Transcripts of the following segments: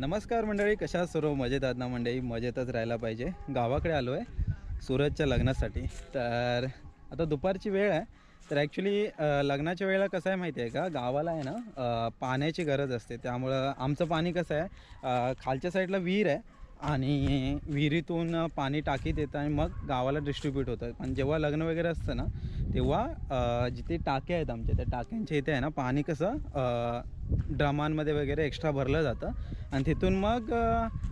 नमस्कार मंडळी कशा सर्व? मजेत आहात ना मंडळी? मजेतच राहायला पाहिजे. गावाकडे आलो आहे सूरजच्या लग्नासाठी. तर आता दुपारची वेळ आहे. तर ॲक्च्युली लग्नाच्या वेळेला कसं आहे माहिती आहे का? गावाला आहे ना पाण्याची गरज असते. त्यामुळं आमचं पाणी कसं आहे खालच्या साईडला विहीर आहे आणि विहिरीतून पाणी टाकीत येतं आणि मग गावाला डिस्ट्रीब्यूट होतं. पण जेव्हा लग्न वगैरे असतं ना तेव्हा जिथे टाक्या आहेत आमच्या त्या टाक्यांच्या इथे आहे ना पाणी कसं ड्रमांमध्ये वगैरे एक्स्ट्रा भरलं जातं. आणि तिथून मग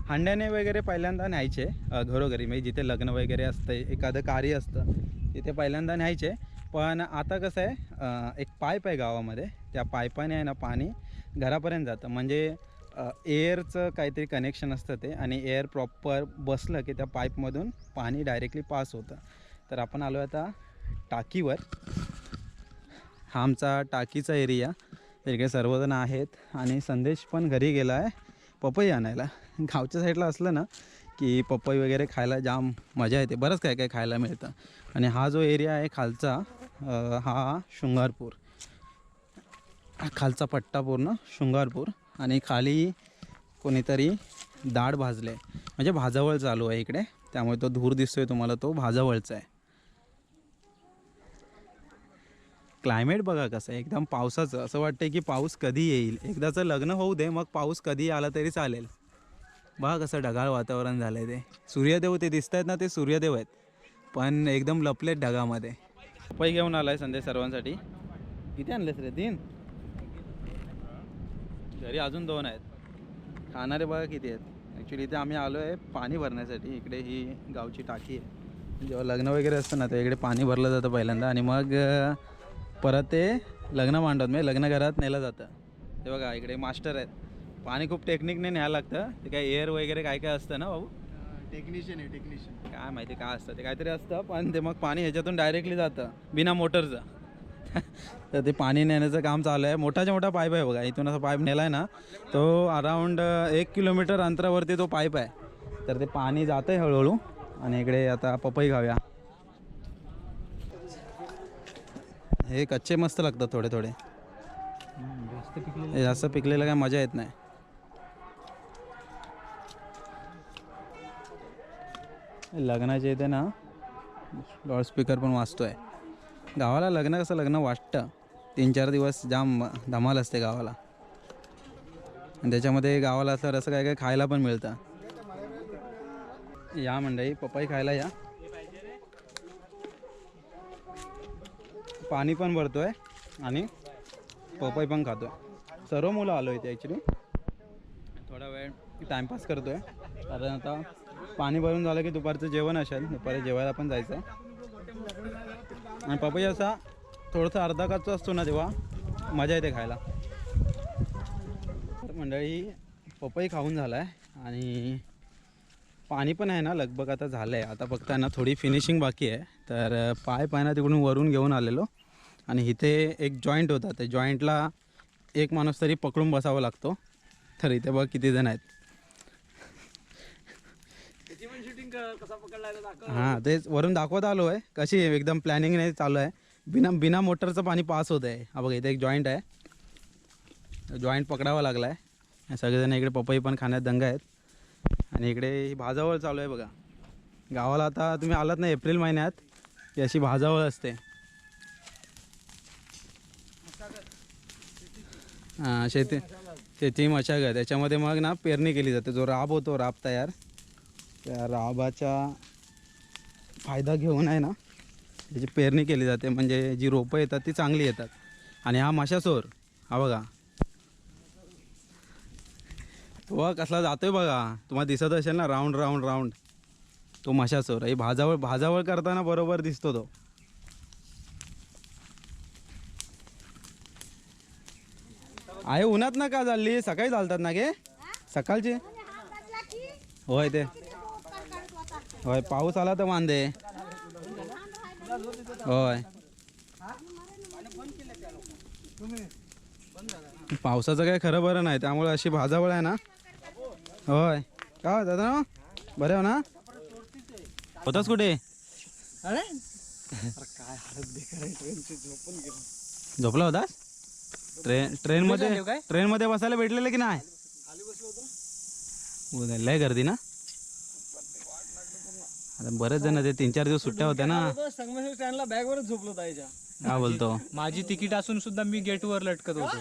हांड्याने वगैरे पहिल्यांदा न्यायचे घरोघरी. म्हणजे जिथे लग्न वगैरे असतं एखादं कार्य असतं तिथे पहिल्यांदा न्यायचे. पण आता कसं आहे एक पाईप आहे गावामध्ये. त्या पाईपाने आहे ना पाणी घरापर्यंत जातं. म्हणजे एअरचं काहीतरी कनेक्शन असतं ते. आणि एअर प्रॉपर बसलं की त्या पाईपमधून पाणी डायरेक्टली पास होतं. तर आपण आलो आता टाकीवर. हा आमचा टाकीचा एरिया. इकडे सर्वजण आहेत आणि संदेश पण घरी गेला आहे पपई आणायला. गावच्या साईडला असलं ना की पपई वगैरे खायला जाम मजा येते. बरंच काय काय खायला मिळतं. आणि हा जो एरिया आहे खालचा हा शृंगारपूर. खालचा पट्टा पूर्ण शृंगारपूर आणि खाली कोणीतरी दाढ भाजले म्हणजे भाजावळ चालू आहे इकडे. त्यामुळे तो धूर दिसतोय तुम्हाला तो भाजावळचा आहे. क्लायमेट बघा कसं आहे. एकदम पावसाचं. असं वाटतं की पाऊस कधी येईल? एकदाचं लग्न होऊ दे मग पाऊस कधी आला तरी चालेल. बघा कसं ढगाळ वातावरण झालं आहे ते. सूर्यदेव ते दिसत आहेत ना ते सूर्यदेव आहेत. पण एकदम लपलेत ढगामध्ये. पै घेऊन आला आहे संदेश सर्वांसाठी. किती आणलेस रे? तीन? घरी अजून दोन आहेत. खाणारे बघा किती आहेत. ॲक्च्युली इथे आम्ही आलो आहे पाणी भरण्यासाठी. इकडे ही गावची टाकी आहे. जेव्हा लग्न वगैरे असतं ना तर इकडे पाणी भरलं जातं पहिल्यांदा. आणि मग परत ते लग्न मांडतात म्हणजे लग्नघरात नेलं जातं. ते बघा इकडे मास्टर आहेत. पाणी खूप टेक्निकने न्यायला लागतं. ते काय एअर वगैरे काय काय असतं ना भाऊ टेक्निशियन आहे टेक्निशियन काय माहिती काय असतं ते काहीतरी असतं पण ते मग पाणी ह्याच्यातून डायरेक्टली जातं बिना मोटरचं तर ते पाणी नेण्याचं काम चालू आहे. मोठाच्या मोठा पाईप आहे बघा इथून असा पाईप नेला आहे ना तो अराऊंड एक किलोमीटर अंतरावरती तो पाईप आहे. तर ते पाणी जातं आहे हळूहळू. आणि इकडे आता पपई खाऊया. हे कच्चे मस्त लागतात थोडे थोडे. जास्त पिकलेलं हे जास्त पिकलेलं काय मजा येत नाही. लग्नाच्या इथे ना लाऊडस्पीकर पण वाजतोय. गावाला लग्न कसं लग्न वाटतं. तीन चार दिवस जाम धमाल असते गावाला. आणि त्याच्यामध्ये गावाला असल्यावर असं काय काय खायला पण मिळतं. या मंडळी पपई खायला या. पाणी पण भरतो आहे आणि पपई पण खातोय. सर्व मुलं आलो इथे ॲक्च्युली थोडा वेळ टाईमपास आहे कारण आता पाणी भरून झालं की दुपारचं जेवण असेल दुपारी जेवायला पण जायचं आहे आणि पपई असा थोडंसं अर्धा काचचा असतो ना तेव्हा मजा येते खायला. तर मंडळी पपई खाऊन झाला आहे आणि पाणी पण आहे ना लगभग आता झालं आहे आता फक्त आहे ना थोडी फिनिशिंग बाकी आहे. तर पाईप आहे ना तिकडून वरून घेऊन आलेलो. आणि इथे एक जॉईंट होता. त्या जॉईंटला एक माणूस तरी पकडून बसावा लागतो. तर इथे बघ किती जण आहेत. हां तेच वरून दाखवत आलो आहे. कशी एकदम प्लॅनिंगने चालू आहे. बिना बिना मोटरचं पाणी पास होत आहे. हा बघा इथे एक जॉईंट आहे. जॉईंट पकडावा लागला आहे. सगळेजण इकडे पपई पण खाण्यात दंग आहेत. आणि इकडे ही भाजावळ चालू आहे बघा. गावाला आता तुम्ही आलात ना एप्रिल महिन्यात. की अशी भाजावळ असते. हां शेती शेती मशागत. त्याच्यामध्ये मग ना पेरणी केली जाते. जो राब होतो राब तयार. त्या राबाचा फायदा घेऊन आहे ना त्याची पेरणी केली जाते. म्हणजे जी रोपं येतात ती चांगली येतात. आणि हा मशासोर. हा बघा. तो कसला जातोय बघा. तुम्हाला दिसत असेल ना राऊंड राऊंड राऊंड. तो माशासोर हे भाजावळ भाजावळ करताना बरोबर दिसतो तो. आहे उन्हात ना का चालली सकाळी चालतात ना गे? सकाळची? होय ते. होय पाऊस आला तर वांदे. होय. पावसाचं काय खरं बरं नाही त्यामुळे अशी भाजावळ आहे ना. होय. का हो, दादा? ना बरे हो ना? होतास कुठे? काय हालत बेकार आहे ट्रेनची झोपून गेलो. झोपला होतास? ट्रेन ट्रेनमध्ये झाले हो काय? ट्रेनमध्ये बसायला भेटलेलं की नाही? खाली बसलो होतो. उद्या लय गर्दी ना? आता बरेच जण ते तीन चार दिवस सुट्ट्या होत्या ना? संगमेश्वर स्टँडला बॅगवरच झोपलो काय बोलतो? माझी तिकीट असून सुद्धा मी गेटवर लटकत होतो.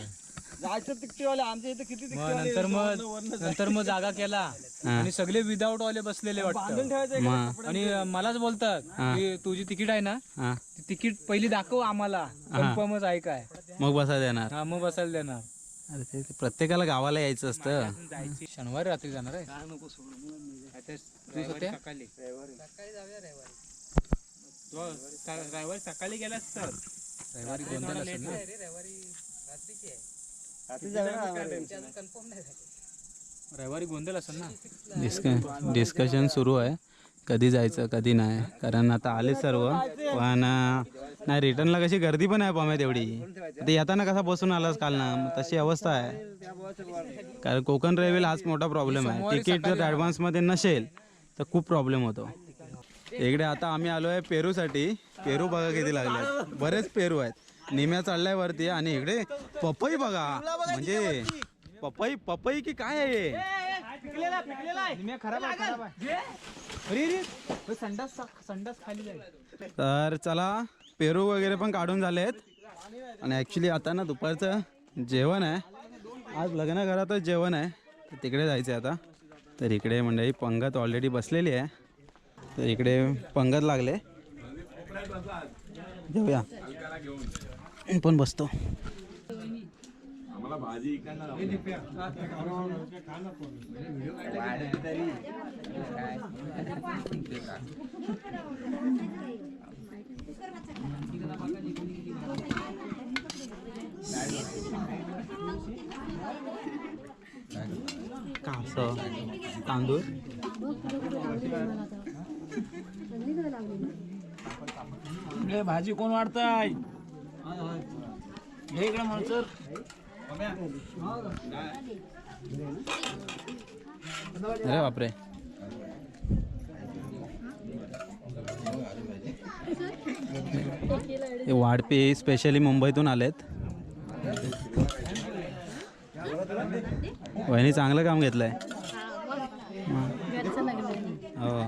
जायचं तिकटीवाले आमच्या इथे किती मग तिकटीवाले? नंतर मग नंतर मग जागा केला. आणि सगळे विदाऊट वाले बसलेले वाटतं. ठेवायचं मग आणि मलाच बोलतात की तुझी तिकीट आहे ना? हां. ती तिकीट पहिली दाखव आम्हाला. कन्फर्मच आहे काय? मग बसायला येणार हा मग बसायला देणार. अरे ते ते प्रत्येकाला गावाला यायचं असतं. शनिवारी रात्री जाणार आहे. काय नको सोडून दिवस होते सकाळी. रविवारी. सकाळी गेलास तर. रविवारी गोंधळ असेल ना रविवारी गोंधळ असेल ना? डिस्क डिस्कशन सुरू आहे. कधी जायचं कधी नाही. कारण आता आले सर्व. पण नाही रिटर्नला कशी गर्दी पण आहे पाम्यात एवढी ते येताना कसा बसून आलास काल ना? तशी अवस्था आहे. कारण कोकण रेल्वेला हाच मोठा प्रॉब्लेम आहे. तिकीट जर ॲडव्हान्समध्ये नसेल तर खूप प्रॉब्लेम होतो. इकडे आता आम्ही आलो आहे पेरूसाठी. पेरू बघा किती लागले बरेच पेरू आहेत. निम्या चाललाय वरती आणि इकडे पपई बघा. म्हणजे पपई पपई की काय आहे? संडास संडास खाली जाईल. तर चला पेरू वगैरे पण काढून झाले आहेत आणि ॲक्च्युली आता ना दुपारचं जेवण आहे. आज लग्न घरातच जेवण आहे. तर तिकडे जायचं आहे आता. तर इकडे मंडळी पंगत ऑलरेडी बसलेली आहे. तर इकडे पंगत लागले. जेवूया. मी पण बसतो. कासं तांदूळ. भाजी कोण वाढताय? हे इकडे म्हण सर. अरे बापरे. हे वाढपी स्पेशली मुंबईतून आलेत. वहिनी चांगलं काम घेतलंय. हो.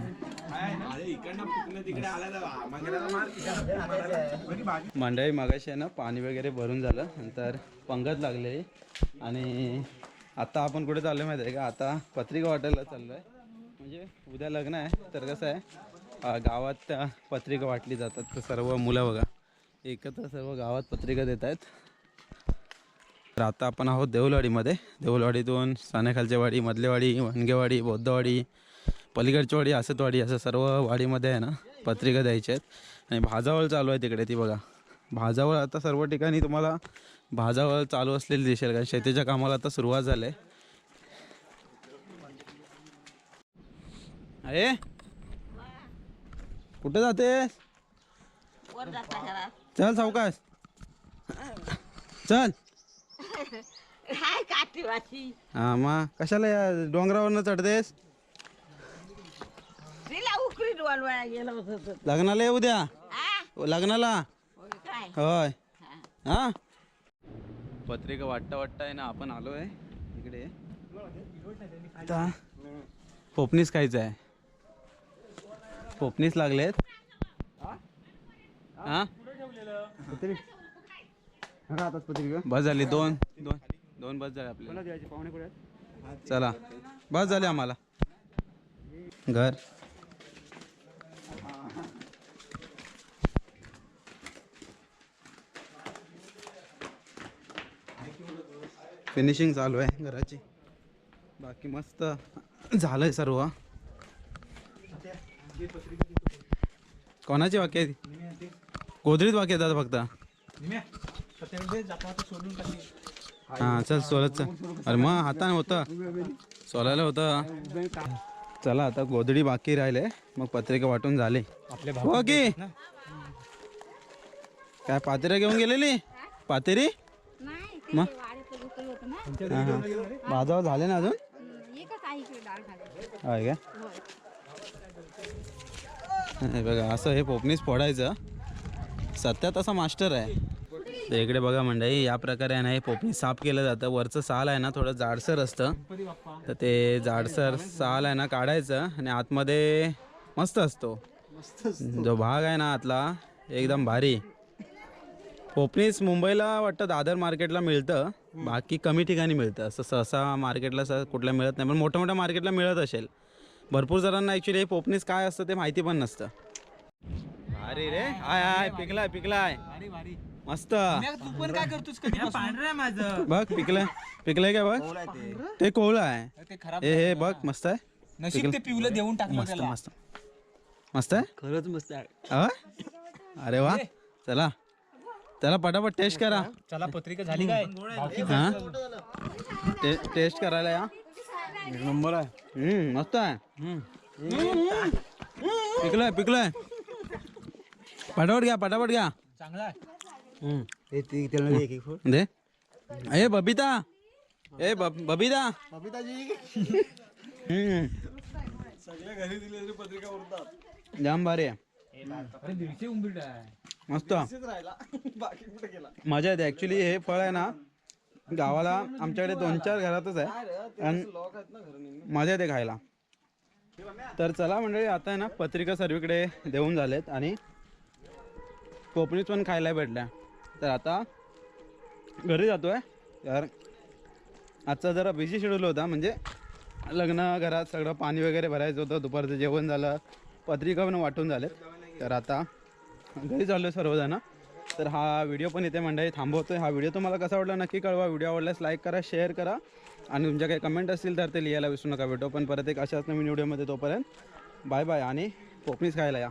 मंडळी मगाशी आहे ना पाणी वगैरे भरून झालं. नंतर पंगत लागलेली आणि आता आपण कुठे चाललो माहिती आहे का? आता पत्रिका वाटायला चाललो आहे म्हणजे उद्या लग्न आहे तर कसं आहे गावात त्या पत्रिका वाटली जातात. तर सर्व मुलं बघा एकत्र सर्व गावात पत्रिका देत आहेत. तर आता आपण आहोत देऊलवाडीमध्ये. देऊलवाडीतून सानेखालच्या वाडी मधलेवाडी वनगेवाडी बौद्धवाडी पलीकडची वाडी आसतवाडी असं सर्व वाडीमध्ये आहे ना पत्रिका द्यायच्या आहेत. आणि भाजावळ चालू आहे तिकडे ती बघा. भाजावळ आता सर्व ठिकाणी तुम्हाला भाजावळ चालू असलेली दिसेल कारण शेतीच्या कामाला आता सुरुवात झाली आहे. अरे! कुठे जातेस? चल सावकाश. चल. हा मग कशाला या डोंगरावरनं चढतेस? गेलं होतं तर. लग्नाला ये उद्या हा? लग्नाला. होय काय? होय. हा. हा? पत्रिका वाटता वाटता आहे ना आपण आलो आहे इकडे. आता पोपनीस खायचं आहे. पोपनीस लागलेत. हा? बस झाली दोन दोन दोन बस झाले आपल्याला. चला बस झाले आम्हाला. घर. फिनिशिंग चालू आहे घराची. बाकी मस्त झालंय सर्व. कोणाची वाक्य आहे ती गोदरीत वाक्य येतात फक्त. हां चल सोलत चल. अरे मग हाताने होतं. सोलायला होतं. चला आता गोदडी बाकी राहिले. मग पत्रिका वाटून झाले. हो की? काय पातेऱ्या घेऊन गेलेली? पातेरी? नाही मग? भाजावर झाले ना अजून? आहे का? बघा असं हे पोपनीस फोडायचं. सत्यात असा मास्टर आहे. तर इकडे बघा मंडळी या प्रकारे आहे ना हे पोपणी साफ केलं जातं. वरचं साल आहे ना थोडं जाडसर असतं. तर ते जाडसर साल आहे ना काढायचं आणि आतमध्ये मस्त असतो. जो भाग आहे ना आतला एकदम भारी. पोपणीस मुंबईला वाटतं दादर मार्केटला मिळतं. बाकी कमी ठिकाणी मिळतं. असं सहसा मार्केटला असं कुठल्या मिळत नाही. पण मोठ्या मोठ्या मार्केटला मिळत असेल. भरपूर जणांना ॲक्च्युली हे पोपणीस काय असतं ते माहिती पण नसतं. भारी रे. हाय हाय. पिकलाय पिकलाय. मस्त. तू पण काय करतोस पांढरं माझं. बघ पिकलंय. पिकलंय काय बघ? ते. कोवळं आहे. ते खराब हे हे बघ मस्त आहे. नशीब ते पिवलं देऊन टाकलं मस्त त्याला. मस्त. मस्त आहे? खरंच मस्त आहे. अ? अरे वा. चला. चला पटापट टेस्ट करा. चला पत्रिका झाली काय? हा? टे, टेस्ट करायला या. नंबर आहे. हम्म, मस्त आहे. पिकलंय पिकलंय. पटापट घ्या पटापट घ्या. चांगला आहे. दे ए बबिता. ए बब- बबिता. हम्म. जाम भारी आहे. मस्त. मजा येते. ऍक्च्युली हे फळ आहे ना गावाला आमच्याकडे दोन चार घरातच आहे. आणि मजा येते खायला. तर चला मंडळी आता आहे ना पत्रिका सर्वीकडे देऊन झालेत आणि कोपणीत पण खायला भेटल्या. तर आता घरी जातो आहे तर आजचा जरा बिझी शेड्यूल होता. म्हणजे लग्न घरात सगळं पाणी वगैरे भरायचं होतं. दुपारचं जेवण झालं. पत्रिका पण वाटून झालेत. तर आता घरी चाललो आहे सर्वजण. तर हा व्हिडिओ पण इथे मंडळी थांबवतो हा व्हिडिओ तुम्हाला कसा आवडला नक्की कळवा. व्हिडिओ आवडल्यास लाईक करा शेअर करा. आणि तुमच्या काही कमेंट असतील तर ते लिहायला विसरू नका. भेटो पण परत एक अशाच नवीन व्हिडिओमध्ये तोपर्यंत. बाय बाय आणि कोकणीच खायला या.